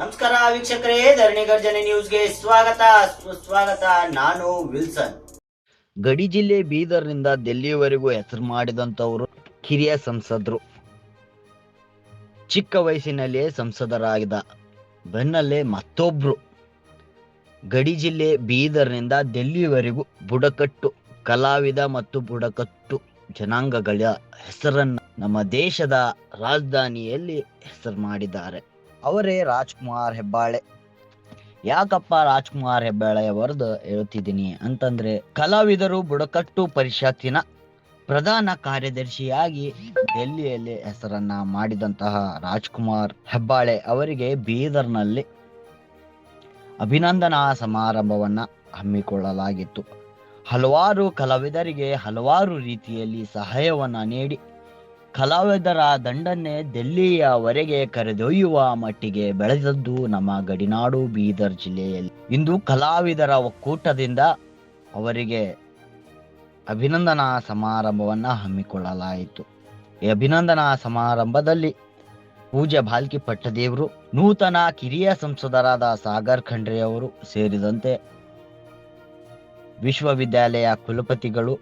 ನಮಸ್ಕಾರ ವೀಕ್ಷಕರೇ, ಧರಣಿ ಗರ್ಜನೆ ನ್ಯೂಸ್ಗೆ ಸ್ವಾಗತ. ಸ್ವಾಗತ, ನಾನು ವಿಲ್ಸನ್. ಗಡಿ ಜಿಲ್ಲೆ ಬೀದರ್ನಿಂದ ದೆಲ್ಲಿವರೆಗೂ ಹೆಸರು ಮಾಡಿದಂಥವರು ಕಿರಿಯ ಸಂಸದರು. ಚಿಕ್ಕ ವಯಸ್ಸಿನಲ್ಲೇ ಸಂಸದರಾಗಿದ್ದ, ಬೆನ್ನಲ್ಲೇ ಮತ್ತೊಬ್ರು. ಗಡಿ ಜಿಲ್ಲೆ ಬೀದರ್ನಿಂದ ದೆಲ್ಲಿವರೆಗೂ ಬುಡಕಟ್ಟು, ಕಲಾವಿದ ಮತ್ತು ಬುಡಕಟ್ಟು ಜನಾಂಗಗಳ ಹೆಸರನ್ನ ನಮ್ಮ ದೇಶದ ರಾಜಧಾನಿಯಲ್ಲಿ ಹೆಸರು ಮಾಡಿದ್ದಾರೆ. ಅವರೇ ರಾಜ್ಕುಮಾರ್ ಹೆಬ್ಬಾಳೆ. ಯಾಕಪ್ಪ ರಾಜ್ಕುಮಾರ್ ಹೆಬ್ಬಾಳೆ ಅವರದ್ದು ಹೇಳ್ತಿದ್ದೀನಿ ಅಂತಂದ್ರೆ, ಕಲಾವಿದರು ಬುಡಕಟ್ಟು ಪರಿಷತ್ತಿನ ಪ್ರಧಾನ ಕಾರ್ಯದರ್ಶಿಯಾಗಿ ಡೆಲ್ಲಿಯಲ್ಲಿ ಹೆಸರನ್ನ ಮಾಡಿದಂತಹ ರಾಜ್ಕುಮಾರ್ ಹೆಬ್ಬಾಳೆ ಅವರಿಗೆ ಬೀದರ್ನಲ್ಲಿ ಅಭಿನಂದನಾ ಸಮಾರಂಭವನ್ನ ಹಮ್ಮಿಕೊಳ್ಳಲಾಗಿತ್ತು. ಹಲವಾರು ಕಲಾವಿದರಿಗೆ ಹಲವಾರು ರೀತಿಯಲ್ಲಿ ಸಹಾಯವನ್ನ ನೀಡಿ ಕಲಾವಿದರ ದಂಡನ್ನೇ ದೆಲ್ಲಿಯವರೆಗೆ ಕರೆದೊಯ್ಯುವ ಮಟ್ಟಿಗೆ ಬೆಳೆದದ್ದು ನಮ್ಮ ಗಡಿನಾಡು ಬೀದರ್ ಜಿಲ್ಲೆಯಲ್ಲಿ. ಇಂದು ಕಲಾವಿದರ ಒಕ್ಕೂಟದಿಂದ ಅವರಿಗೆ ಅಭಿನಂದನಾ ಸಮಾರಂಭವನ್ನ ಹಮ್ಮಿಕೊಳ್ಳಲಾಯಿತು. ಈ ಅಭಿನಂದನಾ ಸಮಾರಂಭದಲ್ಲಿ ಪೂಜ್ಯ ಬಾಲ್ಕಿ ಪಟ್ಟದೇವರು, ನೂತನ ಕಿರಿಯ ಸಂಸದರಾದ ಸಾಗರ್ ಖಂಡ್ರೆ ಅವರು ಸೇರಿದಂತೆ ವಿಶ್ವವಿದ್ಯಾಲಯ ಕುಲಪತಿಗಳು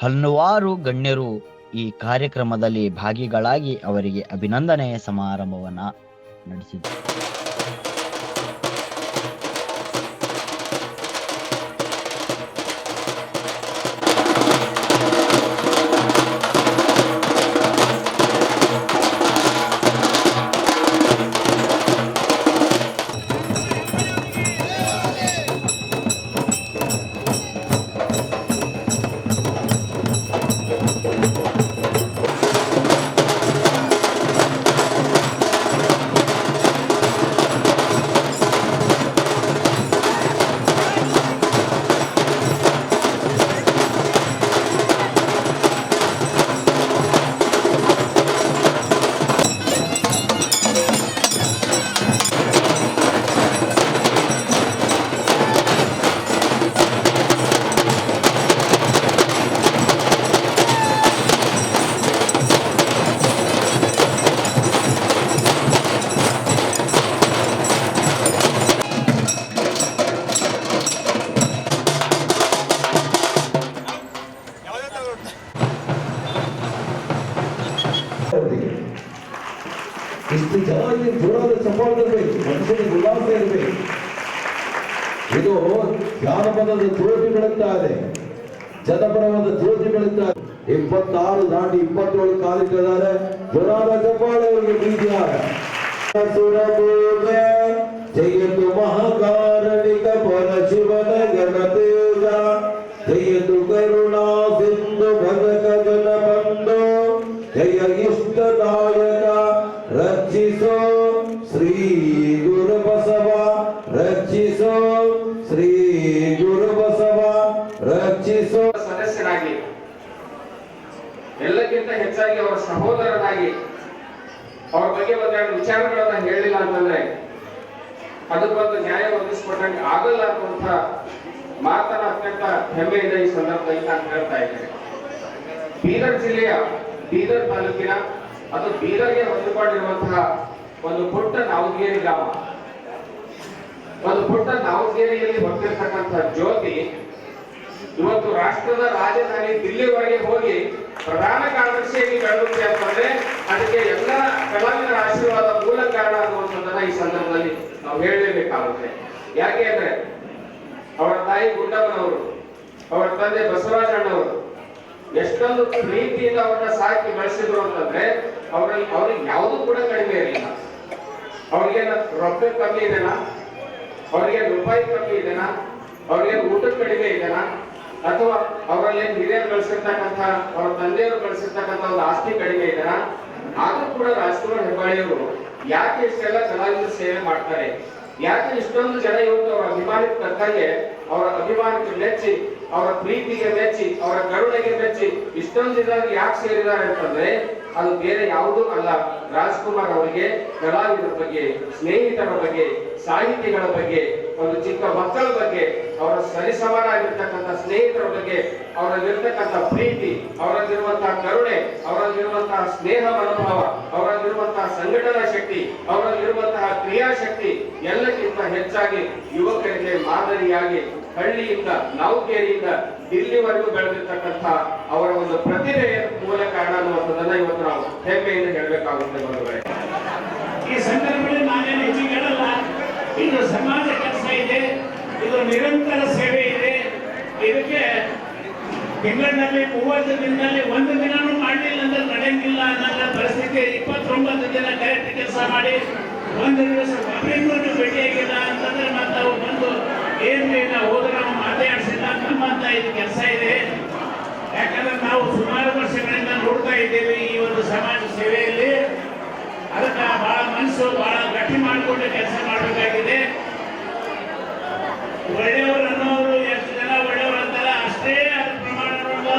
ಹಲವಾರು ಗಣ್ಯರು ಈ ಕಾರ್ಯಕ್ರಮದಲ್ಲಿ ಭಾಗಿಗಳಾಗಿ ಅವರಿಗೆ ಅಭಿನಂದನೆಯ ಸಮಾರಂಭವನ್ನ ನಡೆಸಿದರು. ಜಾನಪದದ ಜ್ಯೋತಿ ಬೆಳಗ್ತಾ ಇದೆ ಜನಪರವಾದ ಜ್ಯೋತಿ ಬೆಳಗ್ತಾ ಇದೆ ಇಪ್ಪತ್ತಾರು ದಾಟಿ ಇಪ್ಪತ್ತೇಳು ಕಾಲಿಟ್ಟಿದ್ದಾರೆ ಜೋರಾದ ಚಪ್ಪಾಳೆ ಅವರಿಗೆ ಪ್ರೀತಿಯಾದ ಸುರಭೋಗ ಜಯತು ಮಹಾಕಾರಣಿಕ ಪರಶಿವನ ಗಣತೇಜ ಹೆಚ್ಚಾಗಿ ಅವರ ಸಹೋದರನಾಗಿ ಅವ್ರ ಬಗ್ಗೆ ಒಂದೆರಡು ವಿಚಾರಗಳನ್ನ ಹೇಳಿಲ್ಲ ಅಂತಂದ್ರೆ ಅದಕ್ಕೊಂದು ನ್ಯಾಯ ಒದಗಿಸ್ಕೊಟ್ಟಂಗೆ ಆಗಲ್ಲ ಅನ್ನುವಂಥ ಮಾತನ ಅತ್ಯಂತ ಹೆಮ್ಮೆಯಿಂದ ಈ ಸಂದರ್ಭದಲ್ಲಿ ನಾನು ಹೇಳ್ತಾ ಇದ್ದೇನೆ. ಬೀದರ್ ಜಿಲ್ಲೆಯ ಬೀದರ್ ತಾಲೂಕಿನ, ಅದು ಬೀದರ್ಗೆ ಹೊಂದಿಕೊಂಡಿರುವಂತಹ ಒಂದು ಪುಟ್ಟ ನಾವುಗೇರಿ ಗ್ರಾಮ. ಒಂದು ಪುಟ್ಟ ನಾವುಗೇರಿಯಲ್ಲಿ ಹೊಂದಿರತಕ್ಕಂಥ ಜ್ಯೋತಿ ಇವತ್ತು ರಾಷ್ಟ್ರದ ರಾಜಧಾನಿ ದಿಲ್ಲಿವರೆಗೆ ಹೋಗಿ ಪ್ರಧಾನ ಕಾರ್ಯದರ್ಶಿಯಾಗಿ ಬೆಳೆಯುತ್ತೆ ಅಂತಂದ್ರೆ ಅದಕ್ಕೆ ಎಲ್ಲ ಕಲಾವಿದರ ಆಶೀರ್ವಾದ ಮೂಲ ಕಾರಣ ಅನ್ನುವಂಥದ್ದನ್ನ ಈ ಸಂದರ್ಭದಲ್ಲಿ ನಾವು ಹೇಳಲೇಬೇಕಾಗುತ್ತೆ. ಯಾಕೆ ಅಂದ್ರೆ, ಅವರ ತಾಯಿ ಗುಂಡಮ್ಮನವರು, ಅವರ ತಂದೆ ಬಸವರಾಜಣ್ಣವರು ಎಷ್ಟೊಂದು ಪ್ರೀತಿಯಿಂದ ಅವ್ರನ್ನ ಸಾಕಿ ಬೆಳೆಸಿದ್ರು ಅಂತಂದ್ರೆ, ಅವ್ರಲ್ಲಿ ಅವ್ರಿಗೆ ಯಾವುದೂ ಕೂಡ ಕಡಿಮೆ ಇರಲಿಲ್ಲ. ಅವ್ರಿಗೆ ರೊಕ್ಕ ಕಮ್ಮಿ ಇದೆನಾ? ಅವ್ರಿಗೆ ರೂಪಾಯಿ ಕಮ್ಮಿ ಇದೆನಾ? ಅವ್ರಿಗೆ ಊಟ ಕಡಿಮೆ ಇದೆನಾ? ಅಥವಾ ಅವರಲ್ಲಿ ಹಿರಿಯರು ಗಳಿಸಿರ್ತಕ್ಕಂಥ ಅವರ ತಂದೆಯವರು ಗಳಿಸಿರ್ತಕ್ಕಂಥ ಒಂದು ಆಸ್ತಿ ಕಡಿಮೆ ಇದರ ಆದ್ರೂ ಕೂಡ ರಾಜ್ಕುಮಾರ್ ಹೆಬ್ಬಾಳಿಯವರು ಯಾಕೆ ಇಷ್ಟೆಲ್ಲ ಕಲಾವಿದ ಸೇವೆ ಮಾಡ್ತಾರೆ? ಯಾಕೆ ಇಷ್ಟೊಂದು ಜನ ಇವತ್ತು ಅವರ ಅಭಿಮಾನಕ್ಕೆ ತಕ್ಕಂಗೆ ಅವರ ಅಭಿಮಾನಕ್ಕೆ ಮೆಚ್ಚಿ, ಅವರ ಪ್ರೀತಿಗೆ ಮೆಚ್ಚಿ, ಅವರ ಕರುಣೆಗೆ ಮೆಚ್ಚಿ ಇಷ್ಟೊಂದು ಜನ ಯಾಕೆ ಸೇರಿದ್ದಾರೆ ಅಂತಂದ್ರೆ ಅದು ಬೇರೆ ಯಾವುದೂ ಅಲ್ಲ. ರಾಜ್ಕುಮಾರ್ ಅವರಿಗೆ ಕಲಾವಿದರ ಬಗ್ಗೆ, ಸ್ನೇಹಿತರ ಬಗ್ಗೆ, ಸಾಹಿತಿಗಳ ಬಗ್ಗೆ ಒಂದು ಚಿಕ್ಕ ಮಕ್ಕಳ ಬಗ್ಗೆ, ಅವರ ಸರಿಸಮನಾಗಿರ್ತಕ್ಕಂಥ ಸ್ನೇಹಿತರ ಬಗ್ಗೆ, ಅವರಲ್ಲಿರ್ತಕ್ಕಂಥ ಪ್ರೀತಿ ಅವರಲ್ಲಿರುವಂತಹ ಕರುಣೆ ಅವರಲ್ಲಿರುವಂತಹ ಸ್ನೇಹ ಮನೋಭಾವ ಅವರಲ್ಲಿರುವಂತಹ ಸಂಘಟನಾ ಶಕ್ತಿ, ಅವರಲ್ಲಿರುವಂತಹ ಕ್ರಿಯಾಶಕ್ತಿ ಎಲ್ಲಕ್ಕಿಂತ ಹೆಚ್ಚಾಗಿ ಯುವಕರಿಗೆ ಮಾದರಿಯಾಗಿ ಹಳ್ಳಿಯಿಂದ, ನೌಕೇರಿಯಿಂದ ದಿಲ್ಲಿವರೆಗೂ ಬೆಳೆದಿರ್ತಕ್ಕಂಥ ಅವರ ಒಂದು ಪ್ರತಿಭೆಯ ಮೂಲ ಕಾರಣ ಅನ್ನುವಂಥದ್ದನ್ನ ಇವತ್ತು ನಾವು ಹೆಮ್ಮೆಯಿಂದ ಹೇಳಬೇಕಾಗುತ್ತೆ ಬಂಧುಗಳೇ. ಈ ಸಂದರ್ಭದಲ್ಲಿ ನಾನೇನು ಹೆಚ್ಚಿಗೆ ಹೇಳಲ್ಲ ಇದು ಸಮಾಜ ಕೆಲಸ ಇದೆ ಇದು ನಿರಂತರ ಸೇವೆ ಇದೆ. ಇದಕ್ಕೆ ಇಂಗ್ಲೆಂಡ್ನಲ್ಲಿ ಮೂವತ್ತು ದಿನದಲ್ಲಿ ಒಂದು ದಿನನೂ ಮಾಡಲಿಲ್ಲ ಅಂದ್ರೆ ನಡೆಯಂಗಿಲ್ಲ ಅನ್ನೋ ಪರಿಸ್ಥಿತಿ ಇಪ್ಪತ್ತೊಂಬತ್ತು ದಿನ ಡೈರೆಕ್ಟ್ ಕೆಲಸ ಮಾಡಿ ಒಂದು ದಿವಸ ಒಬ್ಬರಿಗೂ ಭೇಟಿಯಾಗಿಲ್ಲ ಅಂತಂದ್ರೆ ಮತ್ತೆ ಅವ್ರು ಬಂದು ಏನು ನಾವು ಹೋದ್ರೆ ನಾವು ಮಾತಾಡಿಸಿಲ್ಲ ನಮ್ಮಂತ ಇದು ಕೆಲಸ ಇದೆ. ಯಾಕಂದ್ರೆ ನಾವು ಸುಮಾರು ವರ್ಷಗಳಿಂದ ನೋಡ್ತಾ ಇದ್ದೇವೆ ಈ ಒಂದು ಸಮಾಜ ಸೇವೆಯಲ್ಲಿ. ಅದಕ್ಕೆ ಬಹಳ ಮನಸ್ಸು ಬಹಳ ಗಟ್ಟಿ ಮಾಡಿಕೊಂಡು ಕೆಲಸ ಮಾಡಬೇಕಾಗಿದೆ. ಒಳ್ಳೆಯವರು ಅನ್ನೋರು ಎಷ್ಟು ಜನ ಒಳ್ಳೆಯವರು ಅಂತಾರ, ಅಷ್ಟೇ ಅದ್ರ ಪ್ರಮಾಣದಿಂದ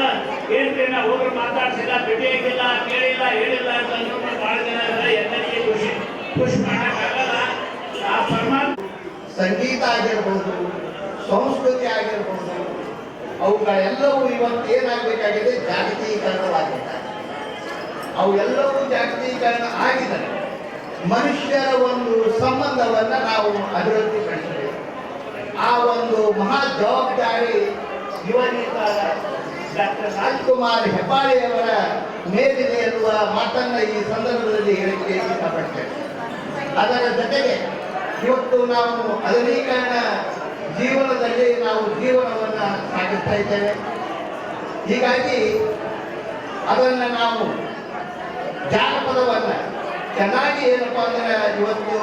ಏನ್ರಿ ನಾವು ಹೋದ್ರೆ ಮಾತಾಡ್ಸಿಲ್ಲ ಭೇಟಿಯಾಗಿಲ್ಲ ಕೇಳಿಲ್ಲ, ಹೇಳಿಲ್ಲ ಅಂತ ಅನ್ನೋರು ಬಹಳ ಜನ ಇದ್ದಾರೆ ಎಲ್ಲರಿಗೆ ಖುಷಿ. ಖುಷಿ ಮಾಡೋಕ್ಕಾಗಲ್ಲ. ಆ ಪರಮಾತ್ಮ ಸಂಗೀತ ಆಗಿರ್ಬೋದು, ಸಂಸ್ಕೃತಿ ಆಗಿರ್ಬೋದು ಅವುಗಳೆಲ್ಲವೂ ಇವತ್ತು ಏನಾಗಬೇಕಾಗಿದೆ? ಜಾಗತೀಕರಣವಾಗಿದೆ. ಅವೆಲ್ಲವೂ ಜಾಗತೀಕರಣ ಆಗಿದ್ದಾರೆ. ಮನುಷ್ಯರ ಒಂದು ಸಂಬಂಧವನ್ನು ನಾವು ಅಭಿವೃದ್ಧಿಪಡಿಸಬೇಕು. ಆ ಒಂದು ಮಹಾ ಜವಾಬ್ದಾರಿ ಯುವನೇತ ಡಾಕ್ಟರ್ ರಾಜ್ಕುಮಾರ್ ಹೆಬ್ಬಾಳಿಯವರ ಮೇಲಿದೆ ಎನ್ನುವ ಮಾತನ್ನ ಈ ಸಂದರ್ಭದಲ್ಲಿ ಹೇಳಿಕೆ ಇಷ್ಟಪಡ್ತೇನೆ. ಅದರ ಜೊತೆಗೆ ಇವತ್ತು ನಾವು ಅಗಲೀಕರಣ ಜೀವನದಲ್ಲಿ ನಾವು ಜೀವನವನ್ನು ಸಾಗಿಸ್ತಾ ಇದ್ದೇವೆ. ಹೀಗಾಗಿ ಅದನ್ನು ನಾವು ಜಾನಪದವನ್ನು ಚೆನ್ನಾಗಿ ಏನಪ್ಪ ಅಂದ್ರೆ ಇವತ್ತು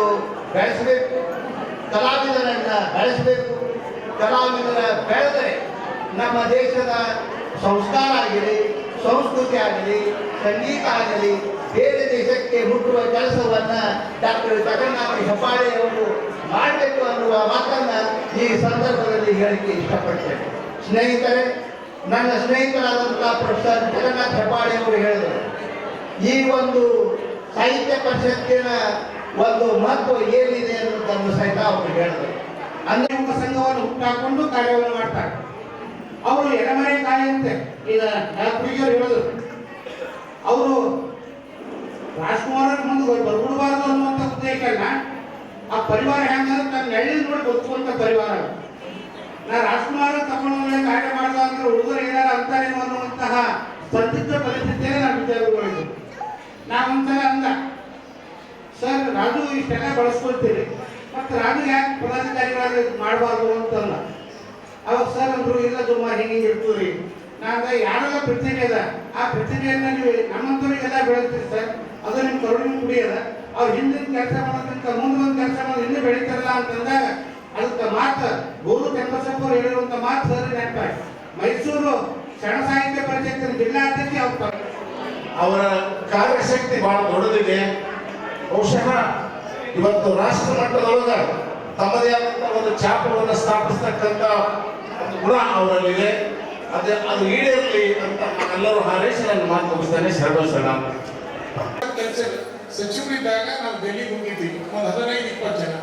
ಬೆಳೆಸಬೇಕು. ಕಲಾವಿದರನ್ನ ಬೆಳೆಸಬೇಕು. ಕಲಾವಿದರ ಬೆಳೆದರೆ ನಮ್ಮ ದೇಶದ ಸಂಸ್ಕಾರ ಆಗಲಿ, ಸಂಸ್ಕೃತಿ ಆಗಲಿ, ಸಂಗೀತ ಆಗಲಿ, ಬೇರೆ ದೇಶಕ್ಕೆ ಮುಟ್ಟುವ ಕೆಲಸವನ್ನ ಡಾಕ್ಟರ್ ಜಗನ್ನಾಥ ಹೆಬ್ಬಾಳೆ ಅವರು ಮಾಡಬೇಕು ಅನ್ನುವ ಮಾತನ್ನ ಈ ಸಂದರ್ಭದಲ್ಲಿ ಹೇಳಿಕೆ ಇಷ್ಟಪಡ್ತೇನೆ. ಸ್ನೇಹಿತರೆ, ನನ್ನ ಸ್ನೇಹಿತರಾದಂತಹ ಪ್ರೊಫೆಸರ್ ಜಗನ್ನಾಥ ಹೆಬ್ಬಾಳೆ ಅವರು ಹೇಳಿದರು, ಈ ಒಂದು ಸಾಹಿತ್ಯ ಪರಿಷತ್ತಿನ ಒಂದು ಮಹತ್ವ ಏನಿದೆ ಅನ್ನೋದನ್ನು ಸಹಿತ ಅವರು ಹೇಳಿದರು ಅಂದ್ರೆ ಒಂದು ಸಂಘವನ್ನು ಹುಟ್ಟಾಕೊಂಡು ಕಾರ್ಯವನ್ನು ಮಾಡ್ತಾರೆ. ಅವರು ಎಡಮನೆ ಕಾಯಂತೆ ಈಗ ಪ್ರಿಯರು ಹೇಳಿದ್ರು ಅವರು ರಾಜ್ಕುಮಾರ್ ಮುಂದೆ ಬರ್ಬಿಡಬಾರ್ದು ಅನ್ನುವಂಥ ಉದ್ದೇಶನ ಆ ಪರಿವಾರ ಹೆಂಗಂದ್ರೆ ತನ್ನ ಹಳ್ಳಿ ನೋಡಿ ಬದುಕುವಂಥ ಪರಿವಾರ. ನಾ ರಾಜ್ಕುಮಾರ್ ತಗೊಂಡು ಕಾರ್ಯ ಮಾಡ್ದ ಅಂದ್ರೆ ಹುಡುಗರು ಏನಾರ ಅಂತಾರೇನೋ ಅನ್ನುವಂತಹ ಸಂದಿಗ್ಧ ಪರಿಸ್ಥಿತಿಯಲ್ಲಿ ನಾವು ವಿಚಾರಗಳಿದ್ವಿ ನಾವೊಂದ್ಸಲ ಅಂದ. ಸರ್, ರಾಜು ಇಷ್ಟೆಲ್ಲ ಬಳಸ್ಕೊಳ್ತೀರಿ. ಮತ್ತೆ ರಾಜು ಯಾಕೆ ಪದಾಧಿಕಾರಿಗಳಾಗಿ ಮಾಡಬಾರ್ದು ಅಂತಲ್ಲ. ಅವಾಗ ಸರ್ ಅಂದ್ರು, ಇಲ್ಲ ಸುಮ್ಮ ಹಿಂಗೆ ಇರ್ತೀರಿ ನಾನು ಯಾರೆಲ್ಲ ಪ್ರತಿನಿಧಿ ಅದ ಆ ಪ್ರತಿನಿಧಿಯನ್ನ ನೀವು ನಮ್ಮಂತವ್ರಿಗೆಲ್ಲ ಬೆಳೀತೀರಿ ಸರ್. ಅದು ನಿಮ್ಮ ಕರುಣಿನ ಕುಡಿ ಅದ. ಅವ್ರು ಹಿಂದಿನ ಕೆಲಸ ಮಾಡೋದಕ್ಕಿಂತ ಮುಂದೆ ಒಂದು ಕೆಲಸ ಮಾಡೋದು ಇನ್ನೂ ಬೆಳೀತಾರಲ್ಲ ಅಂತಂದಾಗ ಅದಕ್ಕೆ ಮಾತು ಗೋರು ಚಂದ್ರಸಪ್ಪ ಅವ್ರು ಮಾತು ಸರ್ ನೆನಪಾಯ್ತು. ಮೈಸೂರು ಶರಣ ಸಾಹಿತ್ಯ ಪರಿಷತ್ತಿನ ಜಿಲ್ಲಾಧ್ಯಕ್ಷ ಅವರ ಕಾರ್ಯಶಕ್ತಿ ಬಹಳ ದೊಡ್ಡದಿದೆ. ಬಹುಶಃ ಇವತ್ತು ರಾಷ್ಟ್ರ ಮಟ್ಟದೊಳಗ ತಮ್ಮದೇ ಆದಂತಹ ಒಂದು ಚಾಪವನ್ನು ಸ್ಥಾಪಿಸ್ತಕ್ಕಂಥ ಒಂದು ಗುಣ ಅವರಲ್ಲಿದೆ. ಅದೇ ಅದು ಈಡೇರಲಿ ಅಂತ ನಾವೆಲ್ಲರೂ ಹಾರೈಸಿ ನನ್ನ ಮಾತು ಮುಗಿಸ್ತಾನೆ ಕೆಲಸ ಸಚಿವರಿದ್ದಾಗ ನಾವು ಡೆಲ್ಲಿಗೆ ಹೋಗಿದ್ದೀವಿ ಒಂದು ಹದಿನೈದು, ಇಪ್ಪತ್ತು ಜನ.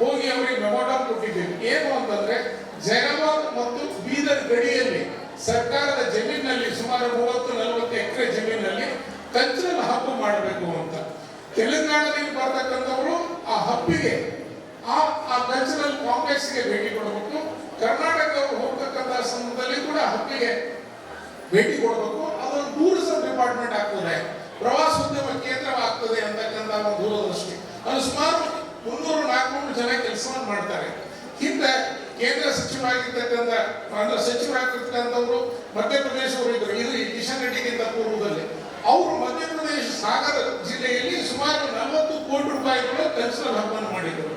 ಹೋಗಿ ಅವರಿಗೆ ಮೆಮೋಟಮ್ ಕೊಟ್ಟಿದ್ದೀವಿ ಏನು ಅಂತಂದ್ರೆ ಜಗಮಾಲ್ ಮತ್ತು ಬೀದರ್ ಗಡಿಯಲ್ಲಿ ಸರ್ಕಾರದ ಜಮೀನಿನಲ್ಲಿ ಸುಮಾರು ಮೂವತ್ತು ನಲವತ್ತು ಎಕರೆ ಜಮೀನಿನಲ್ಲಿ ಕಂಚಿನ ಹಬ್ಬ ಮಾಡಬೇಕು ಅಂತ. ತೆಲಂಗಾಣದಿಂದ ಬರ್ತಕ್ಕಂಥವರು ಆ ಹಬ್ಬಿಗೆ, ಆ ಆ ಕಲ್ಚರಲ್ ಕಾಂಪ್ಲೆಕ್ಸ್ಗೆ ಭೇಟಿ ಕೊಡಬೇಕು. ಕರ್ನಾಟಕದವರು ಹೋಗ್ತಕ್ಕಂಥ ಸಂದರ್ಭದಲ್ಲಿ ಕೂಡ ಹಬ್ಬಿಗೆ ಭೇಟಿ ಕೊಡಬೇಕು. ಅದೊಂದು ಟೂರಿಸಂ ಡಿಪಾರ್ಟ್ಮೆಂಟ್ ಆಗ್ತದೆ. ಪ್ರವಾಸೋದ್ಯಮ ಕೇಂದ್ರವಾಗ್ತದೆ ಅಂತಕ್ಕಂಥ ಒಂದು ದೂರದೃಷ್ಟಿ. ಅದು ಸುಮಾರು ಮುನ್ನೂರು, ನಾಲ್ಕುನೂರು ಜನ ಕೆಲಸವನ್ನು ಮಾಡ್ತಾರೆ. ಹಿಂದೆ ಕೇಂದ್ರ ಸಚಿವರಾಗಿರ್ತಕ್ಕಂಥ, ಅಂದ್ರೆ ಸಚಿವರಾಗಿರ್ತಕ್ಕಂಥವ್ರು ಮಧ್ಯಪ್ರದೇಶವರು ಇದ್ರು. ಇದು ಕಿಶನ್ ರೆಡ್ಡಿಗಿಂತ ಪೂರ್ವದಲ್ಲಿ. ಅವರು ಮಧ್ಯಪ್ರದೇಶ ಸಾಗರ ಜಿಲ್ಲೆಯಲ್ಲಿ ಸುಮಾರು ನಲವತ್ತು ಕೋಟಿ ರೂಪಾಯಿಗಳು ಪೆನ್ಷನ್ ಹಬ್ಬನ ಮಾಡಿದರು.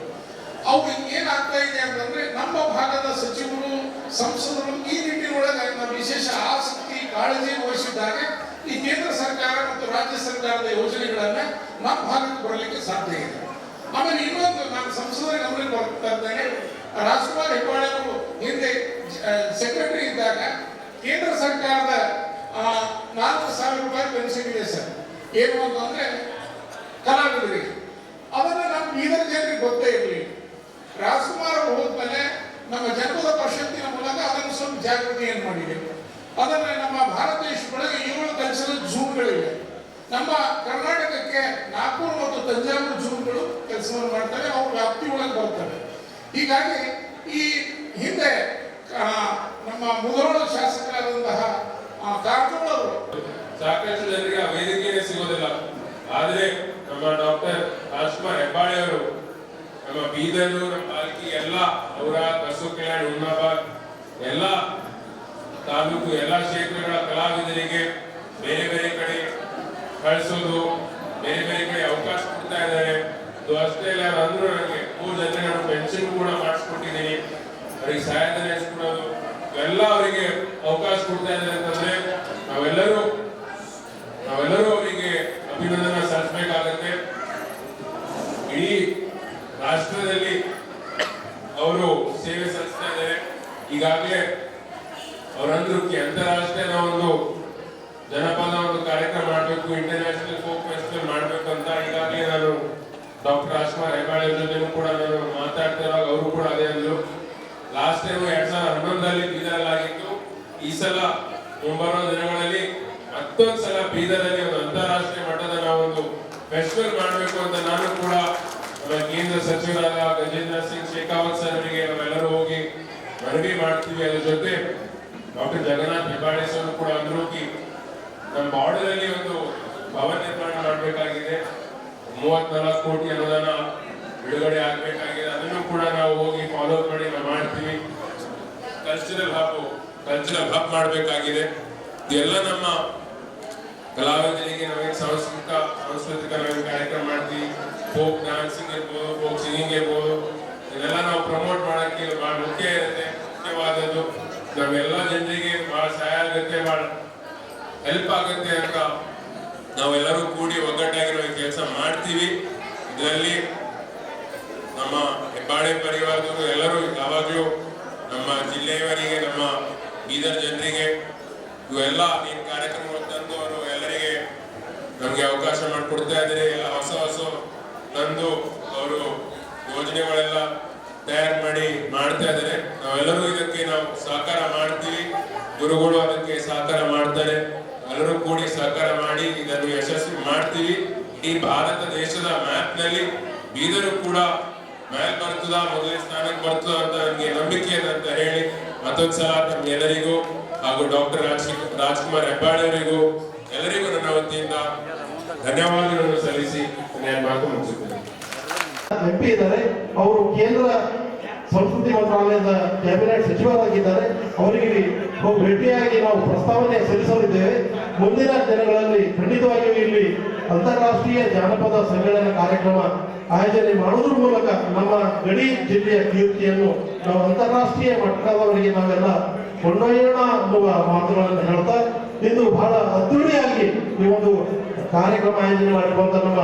ಅವು ಏನಾಗ್ತಾ ಇದೆ ಅಂತಂದ್ರೆ ನಮ್ಮ ಭಾಗದ ಸಚಿವರು, ಸಂಸದರು ಈ ನಿಟ್ಟಿನೊಳಗೆ ನಮ್ಮ ವಿಶೇಷ ಆಸಕ್ತಿ, ಕಾಳಜಿ ವಹಿಸಿದಾಗ ಈ ಕೇಂದ್ರ ಸರ್ಕಾರ ಮತ್ತು ರಾಜ್ಯ ಸರ್ಕಾರದ ಯೋಜನೆಗಳನ್ನ ನಮ್ಮ ಭಾಗಕ್ಕೆ ಬರಲಿಕ್ಕೆ ಸಾಧ್ಯ ಇದೆ. ಆಮೇಲೆ ಇನ್ನೊಂದು ನಾನು ಸಂಸದರ ಗಮನಕ್ಕೆ ಬರ್ತಾ ಇದ್ದೇನೆ. ರಾಜ್ಕುಮಾರ್ ಹೆಬ್ಬಾಳೆ ಅವರು ಹಿಂದೆ ಸೆಕ್ರೆಟರಿ ಇದ್ದಾಗ ಕೇಂದ್ರ ಸರ್ಕಾರದ ನಾಲ್ಕು ಸಾವಿರ ರೂಪಾಯಿ ಪೆನ್ಷನ್ ಇದೆ ಸರ್. ಏನು ಅಂತಂದ್ರೆ ಕಲಾವಿದರಿಗೆ. ಅದನ್ನ ನಮ್ಮ ಬೀದರ್ ಜನರಿಗೆ ಗೊತ್ತೇ ಇರಲಿಲ್ಲ ರಾಜ್ಕುಮಾರ್ ಹೋದ್ಮೇಲೆ ನಮ್ಮ ಜನಪದ ಪರಿಷತ್ತಿನ ಮೂಲಕ ಅದನ್ನು ಸ್ವಲ್ಪ ಜಾಗೃತಿಯನ್ನು ಮಾಡಿದೆ. ಅದನ್ನು ನಮ್ಮ ಭಾರತ ದೇಶದೊಳಗೆ ಏಳು ಕೆಲಸದ ಝೂಮ್ಗಳಿವೆ ನಮ್ಮ ಕರ್ನಾಟಕಕ್ಕೆ ನಾಗ್ಪುರ್ ಮತ್ತು ತಂಜಾವೂರು ಜೂಮ್ಗಳು ಕೆಲಸವನ್ನು ಮಾಡ್ತಾರೆ ಅವ್ರ ವ್ಯಾಪ್ತಿ ಒಳಗೆ ಬರ್ತಾರೆ ಹೀಗಾಗಿ ಈ ಹಿಂದೆ ನಮ್ಮ ಮುಧೋಳ ಶಾಸಕರಾದಂತಹ ಕಾರಜೋಳ ಸಾಕಷ್ಟು ಜನರಿಗೆ ಆ ವೇದಿಕೆಯೇ ಸಿಗೋದಿಲ್ಲ. ಆದ್ರೆ ನಮ್ಮ ಡಾಕ್ಟರ್ ರಾಜ್ಕುಮಾರ್ ಹೆಬ್ಬಾಳೆ ಅವರು, ನಮ್ಮ ಬೀದರ್ ಪಾಲ್ಕಿ, ಎಲ್ಲ ಅವರ ಕಸು ಕಲ್ಯಾಣ ಹುಮ್ನಾಬಾದ್ ಎಲ್ಲ ತಾಲೂಕು, ಎಲ್ಲ ಕ್ಷೇತ್ರಗಳ ಕಲಾವಿದರಿಗೆ ಬೇರೆ ಬೇರೆ ಕಡೆ ಕಳಿಸೋದು, ಬೇರೆ ಬೇರೆ ಕಡೆ ಅವಕಾಶ ಕೊಡ್ತಾ ಇದ್ದಾರೆ. ಅದು ಅಷ್ಟೇ ಇಲ್ಲ ಅಂದ್ರು ನನಗೆ ಮೂರು ಜನರಿಗೆ ನಾನು ಪೆನ್ಷನ್ ಕೂಡ ಮಾಡಿಸ್ಕೊಟ್ಟಿದ್ದೀನಿ. ಅವರಿಗೆ ಸಹಾಯಧನ ಕೊಡೋದು ಎಲ್ಲ ಅವರಿಗೆ ಅವಕಾಶ ಕೊಡ್ತಾ ಇದ್ದಾರೆ ಅಂತಂದ್ರೆ ನಾವೆಲ್ಲರೂ ನಾವೆಲ್ಲರೂ ಅವರಿಗೆ ಅಭಿನಂದನೆ ಸಲ್ಲಿಸಬೇಕಾಗತ್ತೆ. ಇಡೀ ರಾಷ್ಟ್ರದಲ್ಲಿ ಅವರು ಸೇವೆ ಸಲ್ಲಿಸ್ತಾ ಇದ್ದಾರೆ. ಈಗಾಗಲೇ ಅವರಂದ್ರು ಅಂತಾರಾಷ್ಟ್ರೀಯ ಒಂದು ಜನಪದ ಒಂದು ಕಾರ್ಯಕ್ರಮ ಮಾಡಬೇಕು ಇಂಟರ್ನ್ಯಾಷನಲ್ ಫೋಕ್ ಫೆಸ್ಟಿವಲ್ ಮಾಡಬೇಕು ಅಂತ ಈಗಾಗಲೇ ನಾನು ಡಾಕ್ಟರ್ ರಾಜ್ಕುಮಾರ್ ಹೆಬ್ಬಾಳೆ ಜೊತೆನೂ ಕೂಡ ನಾನು ಮಾತಾಡ್ತಾ ಅವರು ಕೂಡ ಅದೇ ಅಂದ್ರು. ಲಾಸ್ಟ್ ಟೈಮ್ ಎರಡ್ ಸಾವಿರದ ಹನ್ನೊಂದರಲ್ಲಿ ಬೀದರಲ್ಲಾಗಿತ್ತು. ಈ ಸಲ ಮುಂಬರುವ ದಿನಗಳಲ್ಲಿ ಮತ್ತೊಂದು ಸಲ ಬೀದರಲ್ಲಿ ಒಂದು ಅಂತಾರಾಷ್ಟ್ರೀಯ ಮಟ್ಟದ ನಾವೊಂದು ಫೆಸ್ಟಿವಲ್ ಮಾಡಬೇಕು ಅಂತ ನಾನು ಕೂಡ ಕೇಂದ್ರ ಸಚಿವರಾದ ಗಜೇಂದ್ರ ಸಿಂಗ್ ಶೇಖಾವತ್ ಸರ್ ಅವರಿಗೆ ನಾವೆಲ್ಲರೂ ಹೋಗಿ ಮನವಿ ಮಾಡ್ತೀವಿ. ಅದ್ರ ಜೊತೆ ಡಾಕ್ಟರ್ ಜಗನ್ನಾಥ್ ಹೆಬ್ಬಾಳೆ ಸರ್ ಕೂಡ ಅಂದ್ರು ಕಿ ನಮ್ಮ ಬಾರ್ಡರ್ ಅಲ್ಲಿ ಒಂದು ಭವನ ನಿರ್ಮಾಣ ಮಾಡಬೇಕಾಗಿದೆ. ಮೂವತ್ನಾಲ್ಕು ಕೋಟಿ ಅನುದಾನ ಬಿಡುಗಡೆ ಆಗಬೇಕಾಗಿದೆ. ಅದನ್ನು ಕೂಡ ನಾವು ಹೋಗಿ ಫಾಲೋ ಮಾಡಿ ನಾವು ಮಾಡ್ತೀವಿ. ಕಲ್ಚರಲ್ ಹಬ್ ಕಲ್ಚರಲ್ ಹಬ್ ಮಾಡಬೇಕಾಗಿದೆ. ಇದೆಲ್ಲ ನಮ್ಮ ಕಲಾವಿದರಿಗೆ ನಾವೇನು ಸಾಂಸ್ಕೃತಿಕ ಸಾಂಸ್ಕೃತಿಕ ನಾವೇನು ಕಾರ್ಯಕ್ರಮ ಮಾಡ್ತೀವಿ. ಫೋಕ್ ಡ್ಯಾನ್ಸಿಂಗ್ ಇರ್ಬೋದು ಫೋಕ್ ಸಿಂಗಿಂಗ್ ಇರ್ಬೋದು. ಇದೆಲ್ಲ ನಾವು ಪ್ರಮೋಟ್ ಮಾಡಕ್ಕೆ ಭಾಳ ಮುಖ್ಯ ಇರುತ್ತೆ. ಮುಖ್ಯವಾದದ್ದು ನಾವೆಲ್ಲ ಜನರಿಗೆ ಬಹಳ ಸಹಾಯ ಆಗುತ್ತೆ, ಬಹಳ ಹೆಲ್ಪ್ ಆಗುತ್ತೆ ಅಂತ ನಾವೆಲ್ಲರೂ ಕೂಡಿ ಒಗ್ಗಟ್ಟಾಗಿರೋ ಕೆಲಸ ಮಾಡ್ತೀವಿ. ಇದರಲ್ಲಿ ನಮ್ಮ ಹೆಬ್ಬಾಳೆ ಪರಿವಾರದವರು ಎಲ್ಲರೂ ಯಾವಾಗಲೂ ನಮ್ಮ ಜಿಲ್ಲೆಯವರಿಗೆ, ನಮ್ಮ ಬೀದರ್ ಜನರಿಗೆ ಇವೆಲ್ಲ ಏನು ಎಲ್ಲರಿಗೆ ನಮಗೆ ಅವಕಾಶ ಮಾಡಿಕೊಡ್ತಾ ಇದ್ದಾರೆ. ಹೊಸ ಹೊಸ ತಂದು ಅವರು ಯೋಜನೆಗಳೆಲ್ಲ ತಯಾರು ಮಾಡಿ ಮಾಡ್ತಾ ಇದ್ದಾರೆ. ನಾವೆಲ್ಲರೂ ಇದಕ್ಕೆ ನಾವು ಸಹಕಾರ ಮಾಡ್ತೀವಿ. ಗುರುಗಳು ಅದಕ್ಕೆ ಸಹಕಾರ ಮಾಡ್ತಾರೆ. ಎಲ್ಲರೂ ಕೂಡಿ ಸಹಕಾರ ಮಾಡಿ ಇದನ್ನು ಯಶಸ್ವಿ ಮಾಡ್ತೀವಿ. ಈ ಭಾರತ ದೇಶದ ಮ್ಯಾಪ್ನಲ್ಲಿ ಬೀದರು ಕೂಡ ಮ್ಯಾಪ್ ಬರ್ತದ, ಮೊದಲನೇ ಸ್ಥಾನಕ್ಕೆ ಬರ್ತದ ಅಂತ ನನಗೆ ನಂಬಿಕೆ ಇದೆ ಅಂತ ಹೇಳಿ ಮತ್ತೊಂದ್ಸಲ ತಮ್ಮೆಲ್ಲರಿಗೂ ಹಾಗೂ ಡಾಕ್ಟರ್ ರಾಜ್ ರಾಜ್ಕುಮಾರ್ ಹೆಬ್ಬಾಳೆ ಅವರಿಗೂ ಎಲ್ಲರಿಗೂ ನನ್ನ ವತಿಯಿಂದ ಧನ್ಯವಾದಗಳನ್ನು ಸಲ್ಲಿಸಿ ಮಾತು ಮುಗಿಸುತ್ತೇನೆ. ಎಂ ಇದ್ದಾರೆ, ಅವರು ಕೇಂದ್ರ ಸಂಸ್ಕೃತಿ ಮಂತ್ರಾಲಯದ ಕ್ಯಾಬಿನೆಟ್ ಸಚಿವರಾಗಿದ್ದಾರೆ. ಅವರಿಗೆ ಭೇಟಿಯಾಗಿ ನಾವು ಪ್ರಸ್ತಾವನೆ ಸಲ್ಲಿಸಲಿದ್ದೇವೆ. ಮುಂದಿನ ದಿನಗಳಲ್ಲಿ ಖಂಡಿತವಾಗಿಯೂ ಇಲ್ಲಿ ಅಂತಾರಾಷ್ಟ್ರೀಯ ಜಾನಪದ ಸಮ್ಮೇಳನ ಕಾರ್ಯಕ್ರಮ ಆಯೋಜನೆ ಮಾಡುವುದರ ಮೂಲಕ ನಮ್ಮ ಗಡಿ ಜಿಲ್ಲೆಯ ಕೀರ್ತಿಯನ್ನು ನಾವು ಅಂತಾರಾಷ್ಟ್ರೀಯ ಮಟ್ಟದವರಿಗೆ ನಾವೆಲ್ಲ ಕೊಂಡೊಯ್ಯೋಣ ಅನ್ನುವ ಮಾತುಗಳನ್ನು ಹೇಳ್ತಾ ಇಂದು ಬಹಳ ಅದ್ದೂರಿಯಾಗಿ ಈ ಒಂದು ಕಾರ್ಯಕ್ರಮ ಆಯೋಜನೆ ಮಾಡಿರುವಂತಹ ನಮ್ಮ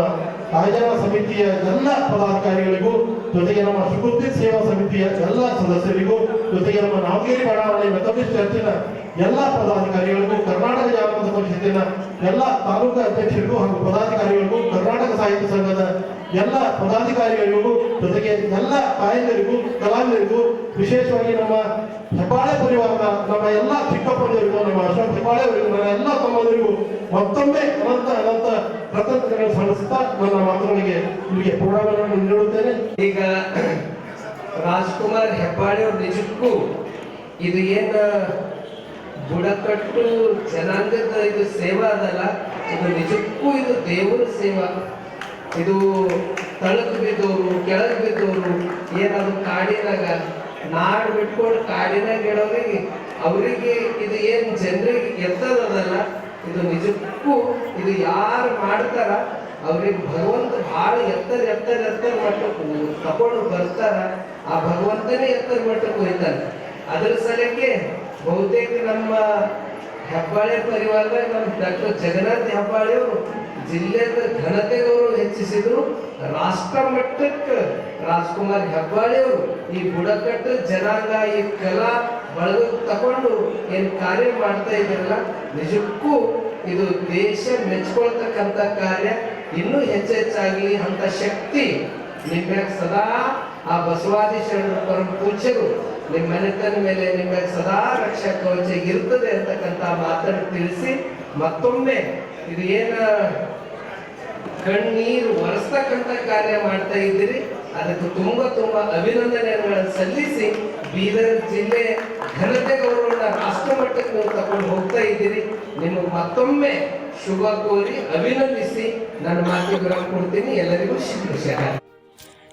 ಆಯೋಜನ ಸಮಿತಿಯ ಎಲ್ಲ ಪದಾಧಿಕಾರಿಗಳಿಗೂ, ಜೊತೆಗೆ ನಮ್ಮ ಸುಬುದ್ಧಿ ಸೇವಾ ಸಮಿತಿಯ ಎಲ್ಲ ಸದಸ್ಯರಿಗೂ, ಜೊತೆಗೆ ನಮ್ಮ ನಾಮಗಿರಿ ಬಡಾವಣೆ ಮೆಥಡಿಸ್ಟ್ ಚರ್ಚಿನ ಎಲ್ಲ ಪದಾಧಿಕಾರಿಗಳಿಗೂ, ಕರ್ನಾಟಕ ಜಾನಪದ ಪರಿಷತ್ತಿನ ಎಲ್ಲ ತಾಲೂಕು ಅಧ್ಯಕ್ಷರಿಗೂ ಹಾಗೂ ಪದಾಧಿಕಾರಿಗಳಿಗೂ ಕರ್ನಾಟಕ ಸಾಹಿತ್ಯ ಸಂಘದ ಎಲ್ಲ ಪದಾಧಿಕಾರಿಗಳಿಗೂ, ಜೊತೆಗೆ ಎಲ್ಲ ಕಾಯಕರಿಗೂ ಕಲಾವಿದರಿಗೂ, ವಿಶೇಷವಾಗಿ ನಮ್ಮ ಹೆಬ್ಬಾಳೆ ಪರಿವಾರದ ನಮ್ಮ ಎಲ್ಲ ಚಿಕ್ಕಪ್ಪನವರಿಗೂ, ನಮ್ಮ ಅಶೋಕ್ ಹೆಬ್ಬಾಳೆ ಅವರಿಗೂ ನನ್ನ ಎಲ್ಲ ತಮ್ಮಂದರಿಗೂ ಮತ್ತೊಮ್ಮೆ ಅನಂತ ಅನಂತ ಕೃತಜ್ಞತೆಗಳು ಸಲ್ಲಿಸುತ್ತಾ ನನ್ನ ಮಾತುಗಳಿಗೆ ನಿಮಗೆ ಪೂರ್ಣಗಳನ್ನು ನೀಡುತ್ತೇನೆ. ಈಗ ರಾಜ್ಕುಮಾರ್ ಹೆಬ್ಬಾಳೆ ಅವ್ರು ನಿಜಕ್ಕೂ ಇದು ಏನ ಬುಡಕಟ್ಟು ಜನಾಂಗದ ಇದು ಸೇವಾ ಅದಲ್ಲ, ಇದು ನಿಜಕ್ಕೂ ಇದು ದೇವರ ಸೇವಾ. ಇದು ತಳಕ್ ಬಿದ್ದವರು ಕೆಳಗ್ ಬಿದ್ದವರು ಏನದು ಕಾಡಿನಾಗ, ನಾಡ್ ಬಿಟ್ಕೊಂಡು ಕಾಡಿನಾಗ ಇಡೋರಿಗೆ ಅವರಿಗೆ ಇದು ಏನ್ ಜನರಿಗೆ ಎತ್ತದಲ್ಲ ಇದು ನಿಜಕ್ಕೂ ಇದು ಯಾರು ಮಾಡ್ತಾರ, ಅವ್ರಿಗೆ ಭಗವಂತ ಬಹಳ ಎತ್ತರ ಎತ್ತರ ಎತ್ತರ ಮಟ್ಟಕ್ಕೆ ತಗೊಂಡು ಬರ್ತಾರ, ಆ ಭಗವಂತನೇ ಎತ್ತರ ಮಟ್ಟಕ್ಕೆ ಹೋಯ್ತಾನೆ ಅದ್ರ ಸಲಕ್ಕೆ ಬಹುತೇಕ ನಮ್ಮ ಹೆಬ್ಬಾಳೆ ಪರಿವಾರದಾಗ ನಮ್ಮ ಡಾಕ್ಟರ್ ಜಗನ್ನಾಥ್ ಹೆಬ್ಬಾಳೆ ಅವರು ಜಿಲ್ಲೆದ ಘನತೆಯವರು ಹೆಚ್ಚಿಸಿದ್ರು. ರಾಷ್ಟ್ರ ಮಟ್ಟಕ್ಕೆ ರಾಜ್ಕುಮಾರ್ ಹೆಬ್ಬಾಳೆ ಅವರು ಈ ಬುಡಕಟ್ಟು ಜನಾಂಗ, ಈ ಕಲಾ ಬಳಗ ತಗೊಂಡು ಏನು ಕಾರ್ಯ ಮಾಡ್ತಾ ಇದ್ರಲ್ಲ ನಿಜಕ್ಕೂ ಇದು ದೇಶ ಮೆಚ್ಕೊಳ್ತಕ್ಕಂಥ ಕಾರ್ಯ. ಇನ್ನೂ ಹೆಚ್ಚೆಚ್ಚಾಗಲಿ ಅಂತ ಶಕ್ತಿ ನಿಮ್ಮ ಸದಾ ಆ ಬಸವಾದಿ ಶರಣರ ಪರಮ ಪೂಜ್ಯರು ನಿಮ್ಮ ಮನೆತನ ಮೇಲೆ ನಿಮ್ಮ ಸದಾ ರಕ್ಷಕ ಕವಚ ಇರ್ತದೆ ಅಂತಕ್ಕಂಥ ಮಾತನ್ನು ತಿಳಿಸಿ ಮತ್ತೊಮ್ಮೆ ಇದು ಏನ ಕಣ್ಣೀರು ಒರೆಸ್ತಕ್ಕಂಥ ಕಾರ್ಯ ಮಾಡ್ತಾ ಇದ್ದೀರಿ? ಅದಕ್ಕೆ ತುಂಬಾ ತುಂಬಾ ಅಭಿನಂದನೆಗಳನ್ನು ಸಲ್ಲಿಸಿ ಬೀದರ್ ಜಿಲ್ಲೆ ಘನತೆ ಗೌರವನ ರಾಷ್ಟ್ರ ಮಟ್ಟಕ್ಕೆ ನೀವು ತಗೊಂಡು ಹೋಗ್ತಾ ಇದ್ದೀರಿ. ನಿಮಗೆ ಮತ್ತೊಮ್ಮೆ ಶುಭ ಕೋರಿ ಅಭಿನಂದಿಸಿ ನನ್ನ ಮಾತಿಗೆ ಕೊಡ್ತೀನಿ. ಎಲ್ಲರಿಗೂ ಶುಭ